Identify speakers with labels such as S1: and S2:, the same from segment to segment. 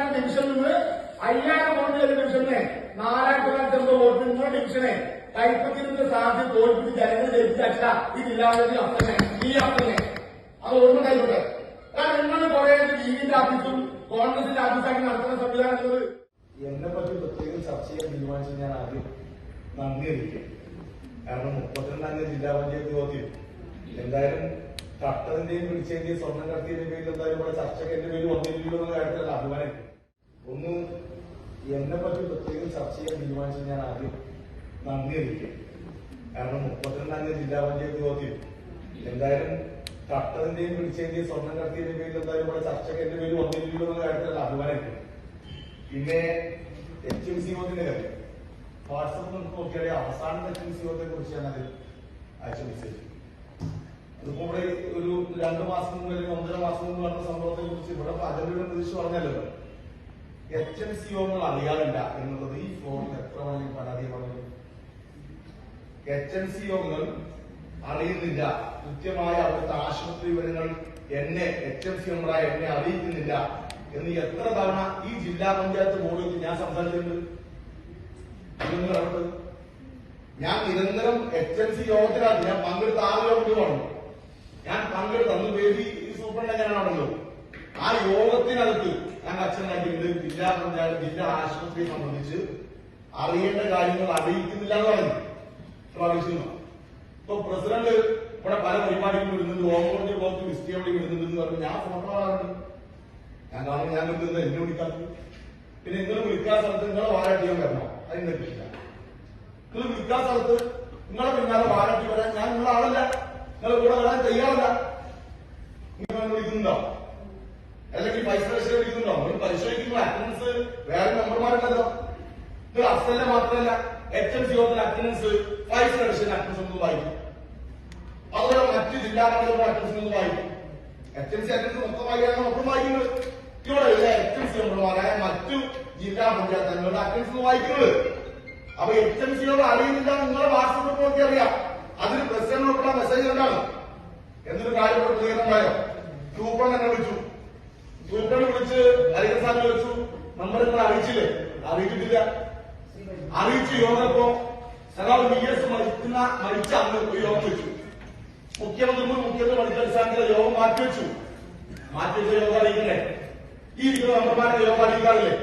S1: ഉണ്ടാക്കുന്ന ഡിവിഷനിൽ നിന്ന് അയ്യായിരം വോട്ട് ചെയ്ത ഡിവിഷനെ നാലായിരത്തി തൊള്ളായിരത്തി എൺപത് വോട്ട് നിങ്ങളുടെ ഡിവിഷനെ കൈപ്പറ്റിരുന്ന സാധ്യത തോൽപ്പിച്ച് ജനങ്ങൾ ജയിപ്പിച്ച ഇതില്ലാതെ അപ്പനെ ഈ അപ്പനെ. അത് ഓർമ്മ കൈവിട്ടെ കാരണം നിങ്ങൾ കുറെ ലീഗിന്റെ ആഫീസും കോൺഗ്രസിന്റെ ആഫീസാക്കി നടത്തുന്ന സംവിധാനം
S2: എന്നെ പറ്റി പ്രത്യേകം ചർച്ച ചെയ്യാൻ തീരുമാനിച്ചു ഞാൻ ആദ്യം നന്ദി അറിയിക്കും. കാരണം മുപ്പത്തിരണ്ടാം തീയതി ജില്ലാ പഞ്ചായത്ത് യോഗത്തിൽ എന്തായാലും തട്ടതിന്റെയും പിടിച്ചതിന്റെയും സ്വർണം കടത്തിയതിന്റെ പേരിൽ എന്തായാലും ഇവിടെ ചർച്ചയ്ക്ക് എന്റെ പേര് വന്നിരിക്കുന്നു എന്ന കാര്യത്തിൽ അഭിമാനിക്കും. ഒന്ന് എന്നെ പറ്റി പ്രത്യേകം ചർച്ച ചെയ്യാൻ തീരുമാനിച്ചത് ഞാൻ ആദ്യം നന്ദി അറിയിക്കും. കാരണം മുപ്പത്തിരണ്ടാം തീയതി ജില്ലാ പഞ്ചായത്ത് യോഗത്തിൽ എന്തായാലും കട്ടതിന്റെയും പിടിച്ചതിന്റെയും സ്വർണം കടത്തിയതിന്റെ പേരിൽ എന്തായാലും ഇവിടെ ചർച്ചയ്ക്ക് എന്റെ പേര് വന്നിരിക്കുന്നു എന്ന കാര്യത്തിൽ അഭിമാനിക്കും. പിന്നെ എച്ച് എം സി യോഗത്തിന്റെ കാര്യം വാട്സപ്പ് നമുക്ക് നോക്കിയാൽ അവസാനത്തെ എച്ച് എം സി യോഗത്തെ കുറിച്ച് ഞാൻ അത് അയച്ച മെസ്സേജ് അതിപ്പോ ഇവിടെ ഒരു രണ്ടു മാസം മുമ്പ് അല്ലെങ്കിൽ ഒന്നര മാസം മുമ്പ് നടന്ന സംഭവത്തെ കുറിച്ച് ഇവിടെ അജണ്ടയുടെ പ്രതീക്ഷ പറഞ്ഞല്ലോ. എച്ച് എം സി ഒന്നും അറിയാറില്ല എന്നുള്ളത് ഈ ഫോണിൽ എത്ര വേണമെങ്കിലും പരാതി പറഞ്ഞു എച്ച് എം സി ഒന്നും അറിയുന്നില്ല. കൃത്യമായ അവിടുത്തെ ആശുപത്രി വിവരങ്ങൾ എന്നെ എച്ച് എം സി ഒന്നായ എന്നെ അറിയിക്കുന്നില്ല എന്ന് എത്ര തവണ ഈ ജില്ലാ പഞ്ചായത്ത് ബോർഡിൽ ഞാൻ സംസാരിച്ചിട്ടുണ്ട്. ഞാൻ നിരന്തരം എച്ച് എം സി യോഗത്തിലാണ് ഞാൻ പങ്കെടുത്ത യോഗത്തിലാണ് ഞാൻ പങ്കെടുത്ത അന്ന് ഈ സൂപ്രണ്ട് എങ്ങനെയാണല്ലോ ആ യോഗത്തിനകത്ത് ഞാൻ അച്ഛനായിട്ടുണ്ട് ജില്ലാ പഞ്ചായത്ത് ജില്ലാ ആശുപത്രിയെ സംബന്ധിച്ച് അറിയേണ്ട കാര്യങ്ങൾ അറിയിക്കുന്നില്ല എന്ന് പറഞ്ഞു പ്രാവശ്യം ഇപ്പൊ പ്രസിഡന്റ് ഇവിടെ പല പരിപാടികളും വരുന്നുണ്ട് ഓമോറിന്റെ ബ്ലോക്ക് ലിസ്റ്റ് എവിടെ വരുന്നുണ്ട് പറഞ്ഞു. ഞാൻ ഫോട്ടോ ഞാൻ കാണുമ്പോൾ ഞാൻ നിൽക്കുന്നത് എന്നെ വിളിക്കാത്തത്. പിന്നെ നിങ്ങൾ വിളിക്കാൻ സ്ഥലത്ത് നിങ്ങളെ വാരാട്ടിയാൻ വരണോ? അതിന് പറ്റില്ല നിങ്ങൾ വിളിക്കാൻ സ്ഥലത്ത് നിങ്ങളെ പിന്നാലെ വാരാട്ടി വരാൻ ഞാൻ നിങ്ങളെ ആളല്ല നിങ്ങൾ കൂടെ വരാൻ തയ്യാറല്ല. നിങ്ങൾ വിളിക്കുന്നുണ്ടോ? അല്ലെങ്കിൽ പൈസ ലക്ഷം വിളിക്കുന്നുണ്ടോ നിങ്ങൾ പരിശോധിക്കുന്ന അറ്റൻഡൻസ് വേറെ മെമ്പർമാരുണ്ടല്ലോ. നിങ്ങൾ അഫ്സലിനെ മാത്രമല്ല എച്ച് എം സി യോഗത്തിൽ അറ്റൻഡൻസ് പൈസ ലക്ഷം അറ്റൻഡൻസ് ഒന്ന് വായിക്കും. അതുപോലെ മറ്റ് ജില്ലാ മണ്ഡലങ്ങളുടെ അറ്റൻഡൻസ് ഒന്ന് വായിക്കും. എച്ച് എം സി അറ്റൻഡൻസ് മൊത്തം വായിക്കാൻ മൊത്തം വായിക്കുന്നത്. ഇവിടെ എച്ച് എം സി മെമ്പർമാരായ മറ്റു ജില്ലാ അംഗങ്ങളുടെ അറ്റൻഡൻസ് ഒന്ന് വായിക്കുന്നത്. അപ്പൊ എച്ച് എം സിയോട് അറിയുന്നില്ല നിങ്ങളെ വാട്സപ്പ് നോക്കി അറിയാം. അതിന് പ്രസിഡന്റിനോടുള്ള മെസ്സേജ് എന്താണ്? എന്നൊരു കാര്യം ഇവിടെ പ്രതികരണമായോ തന്നെ വിളിച്ചു. സൂപ്പർ വിളിച്ച് ഹരികൻ സാർ വിളിച്ചു നമ്മൾ നിങ്ങൾ അറിയിച്ചില്ലേ? അറിയിച്ചിട്ടില്ല. അറിയിച്ചു യോഗപ്പോ സഖാവ് വി എസ് മരിക്കുന്ന മരിച്ച അന്ന് യോഗം വെച്ചു. മുഖ്യമന്ത്രി മുൻ മുഖ്യമന്ത്രി മരിച്ച അടിസ്ഥാനത്തിൽ യോഗം മാറ്റിവെച്ചു മാറ്റിവെച്ച യോഗം അറിയിക്കണ്ടേ ഈ ഇരിക്കുന്ന മെമ്പർമാരുടെ യോഗം അറിയിക്കാറില്ലേ?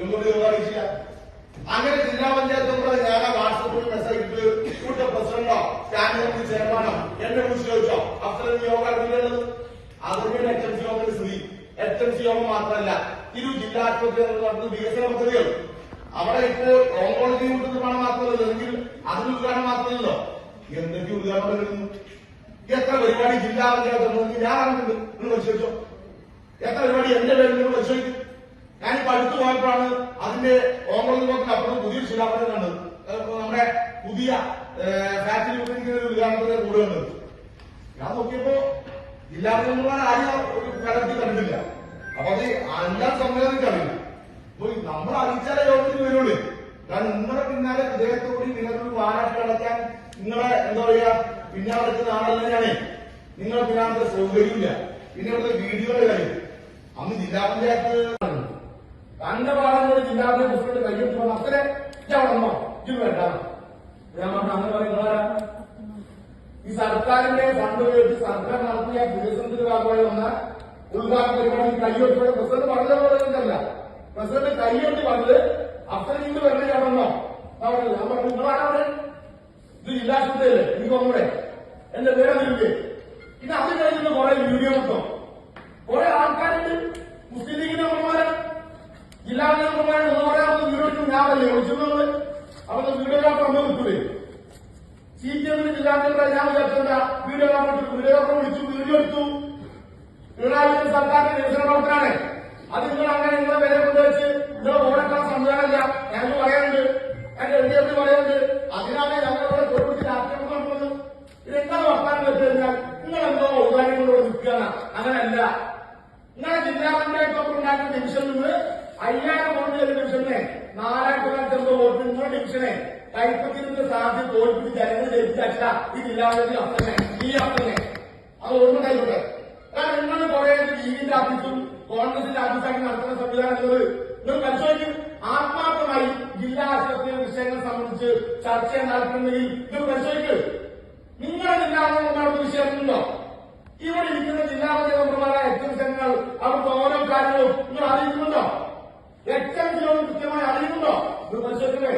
S2: എങ്ങോട്ട് യോഗം അറിയിച്ചില്ല? അങ്ങനെ ജില്ലാ പഞ്ചായത്ത് മെമ്പർ ഞാൻ വാട്സപ്പിൽ മെസ്സേജ് ഇട്ട് ഇവിടുത്തെ പ്രസിഡന്റോ സ്റ്റാൻഡിംഗ് കമ്മിറ്റി ചെയർമാനോ എന്നെ കുറിച്ച് ചോദിച്ചോ അഫ്സലിന് യോഗം അറിയില്ലത് അതുകൊണ്ട് എച്ച് എം സി യോഗത്തിന്റെ സ്ഥിതി എച്ച് എം സി യോഗം മാത്രമല്ല ഇരു ജില്ലാ ആശുപത്രികൾ നടത്തുന്ന വികസന പദ്ധതികൾ അവിടെ ഇപ്പോൾ ഓങ്കോളജി പണം മാത്രമല്ല അല്ലെങ്കിൽ അതിന് ഉദ്ഘാടനം മാത്രമല്ലോ എന്തൊക്കെ ഉദ്ഘാടനം വരുന്നു എത്ര പരിപാടി ജില്ലാ പഞ്ചായത്ത് ഞാൻ അറിഞ്ഞിട്ടുണ്ട്. നിങ്ങൾ പരിശോധിച്ചോ? എത്ര പരിപാടി എന്റെ പേരിൽ നിങ്ങൾ പരിശോധിക്കും? ഞാനിപ്പോ അടുത്ത് പോയപ്പോഴാണ് അതിന്റെ ഓങ്കോളജി നോക്കി അപ്പുറം പുതിയൊരു ശിലാപനം കണ്ടത്. നമ്മുടെ പുതിയ ഫാക്ടറി ഒരു ഉദ്ഘാടനത്തിന്റെ കൂടെ കണ്ടത്. ഞാൻ നോക്കിയപ്പോ ജില്ലാ ആരും കലർത്തി കണ്ടില്ല അപ്പൊ അത് എല്ലാ അറിയില്ല അപ്പൊ നമ്മൾ അറിയിച്ചാലേ യോഗത്തിന് വരുള്ളൂ. കാരണം നിങ്ങളെ പിന്നാലെ വിദേഹത്തോടി നിങ്ങൾക്ക് വാരാട്ട് നടക്കാൻ നിങ്ങളെ എന്താ പറയാ പിന്നാലെ നടക്കുന്ന ആളല്ല ഞാനേ. നിങ്ങളെ പിന്നാലത്തെ സൗകര്യമില്ല. പിന്നെ ഇവിടുത്തെ വീഡിയോയുടെ കാര്യം. അന്ന് ജില്ലാ പഞ്ചായത്ത്
S1: തന്റെ പാടങ്ങളോട് ജില്ലാ പ്രസിഡന്റ് കയ്യൊപ്പ് അത്രേ ഇതവിടന്നോ ഇത് വേണ്ട ഞാൻ പറഞ്ഞു അങ്ങനെ പറയുന്നവരാ ഈ സർക്കാരിന്റെ ഫണ്ട് ഉപയോഗിച്ച് സർക്കാർ നടത്തിയ വികസനത്തിന്റെ ഭാഗമായി വന്ന ഉദ്ഘാടന പരിപാടി കയ്യൊപ്പോടെ പ്രസിഡന്റ് പറഞ്ഞ പോലെ തന്നെയല്ല. പ്രസിഡന്റ് കൈയൊട്ടി പറഞ്ഞത് അത്രയും ഇന്ന് കാണുന്നോ പറഞ്ഞില്ല നമ്മൾ ഞാൻ പറഞ്ഞു നിങ്ങളാണ് ഇത് ജില്ലാശുപത്രിയല്ലേ എനിക്ക് ഒന്നുകൂടെ എന്റെ പേരറിയില്ലേ പിന്നെ അത് കഴിഞ്ഞിട്ട് കുറെ വീഡിയോ കിട്ടും കുറെ ആൾക്കാരുണ്ട്. മുസ്ലിം ലീഗിന്റെ മെമ്പർമാര് ജില്ലാ മെമ്പർമാരെ ഒന്ന് പറയാമെന്ന് വീഡിയോ ഞാനല്ലേ വിളിച്ചിരുന്നത് അപ്പൊ വീഡിയോ പറഞ്ഞു കിട്ടൂലേ സി പി എമ്മിന് ജില്ലാ മെമ്പറെ ഞാൻ വിചാരിച്ചല്ല വീഡിയോ വീഡിയോ വിളിച്ചു വീഡിയോ എടുത്തു. വിജയൻ സർക്കാരിന്റെ വികസന പ്രവർത്തനമാണ്. അത് നിങ്ങൾ അങ്ങനെ നിങ്ങളെ പേരെ കൊണ്ടുവച്ച് നിങ്ങൾ ഓടക്കാൻ സംവിധാനമില്ല ഞങ്ങൾക്ക് പറയാനുണ്ട്. എന്റെ എൽ ഡി എഫ് പറയാനുണ്ട്. അതിനാണ് ഞങ്ങളിവിടെ കൊടുപ്പിച്ച് രാഷ്ട്രീയം നടത്തുന്നത് ഇതെന്താണ് വർത്താനം വെച്ച് കഴിഞ്ഞാൽ നിങ്ങൾ എന്തോ ഔദാര്യങ്ങളോട് നിൽക്കുകയാണ് അങ്ങനെയല്ല നിങ്ങളെ ജില്ലാ പഞ്ചായത്ത് ഒക്കെ ഉണ്ടാക്കുന്ന ഡിവിഷനിൽ നിന്ന് അയ്യായിരം വോട്ട് ചെയ്ത ഡിവിഷനെ നാലായിരത്തി തൊള്ളായിരത്തി എൺപത് വോട്ട് നിങ്ങളുടെ ഡിവിഷനെ കൈപ്പറ്റിരുന്ന സാധ്യത തോൽപ്പിച്ച് ജനങ്ങൾ ജയിപ്പിച്ച ഈ ജില്ലാ പഞ്ചായത്ത് അപ്പനെ. ഈ അപ്പനെ. അത് ഓർമ്മ കുറെ ലീഗിന്റെ കോൺഗ്രസ് കോൺഗ്രസിന്റെ ആഫീസാക്കി നടത്തുന്ന സംവിധാനം എന്നത് നിങ്ങൾ പരിശോധിക്കും. ആത്മാർത്ഥമായി ജില്ലാ ആശുപത്രിയിലെ വിഷയങ്ങൾ സംബന്ധിച്ച് ചർച്ച നടത്തുന്നെങ്കിൽ നിങ്ങൾ പരിശോധിക്കും. നിങ്ങളുടെ ജില്ലാ നടത്തുന്ന വിഷയമുണ്ടോ? ഇവിടെ ഇരിക്കുന്ന ജില്ലാ പഞ്ചായത്തുമാരായ എച്ച് എം സെങ്ങൾ അവർക്ക് ഓരോ കാര്യങ്ങളും നിങ്ങൾ അറിയിക്കുന്നുണ്ടോ? എച്ച് എം എക്സംഷനോട് കൃത്യമായി അറിയുന്നുണ്ടോ? നിങ്ങൾ പരിശോധിക്കേ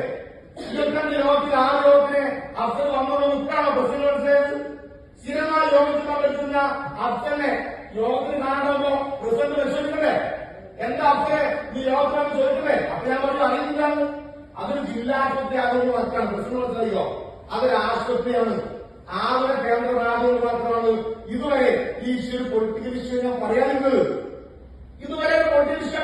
S1: ഇരുപത്തഞ്ച് യോഗത്തിൽ ആ യോഗത്തിന് അഫ്സൽ വന്നത് നിൽക്കാണോ പ്രസിഡന്റ് സ്ഥിരമായ ലോകത്തിൽ പങ്കെടുക്കുന്ന അഫ്സലിനെ യോഗത്തിന് പ്രസിഡന്റ് പരിശോധിക്കണ്ടേ എന്താ അഫ്സലെ ഈ യോഗത്തിലാണ് ചോദിക്കണ്ടേ അപ്പൊ ഞാൻ അതൊരു ജില്ലാ ആശുപത്രി ആകുന്ന വർക്കാണ് പ്രസിഡന്റ് അതൊരു ആശുപത്രിയാണ്. ആളുടെ കേന്ദ്രമാകുന്നത് മാത്രമാണ്. ഇതുവരെ ഈ ഇഷ്യൂ പൊളിറ്റിക്കൽ ഇഷ്യൂ ഞാൻ പറയാതിരുന്നത് ഇതുവരെ പൊളിറ്റിക്കൽ ഇഷ്യൂ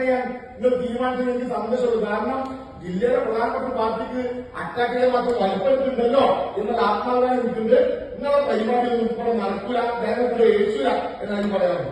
S1: ചെയ്യാൻ നിങ്ങൾ തീരുമാനിച്ചത് എനിക്ക് സന്തോഷമുള്ളൂ കാരണം ജില്ലയിലെ പ്രധാനപ്പെട്ട പാർട്ടിക്ക് അറ്റാക്ക് ചെയ്യാൻ മാത്രം വലിപ്പത്തിലുണ്ടല്ലോ എന്നുള്ള ആത്മാവിനെ എനിക്കുണ്ട്. നിങ്ങളുടെ പരിപാടി ഒന്നും ഇപ്പോൾ നടക്കൂല ജനങ്ങളുടെ ഏൽക്കൂല എന്നാണ് പറയാനുള്ളത്.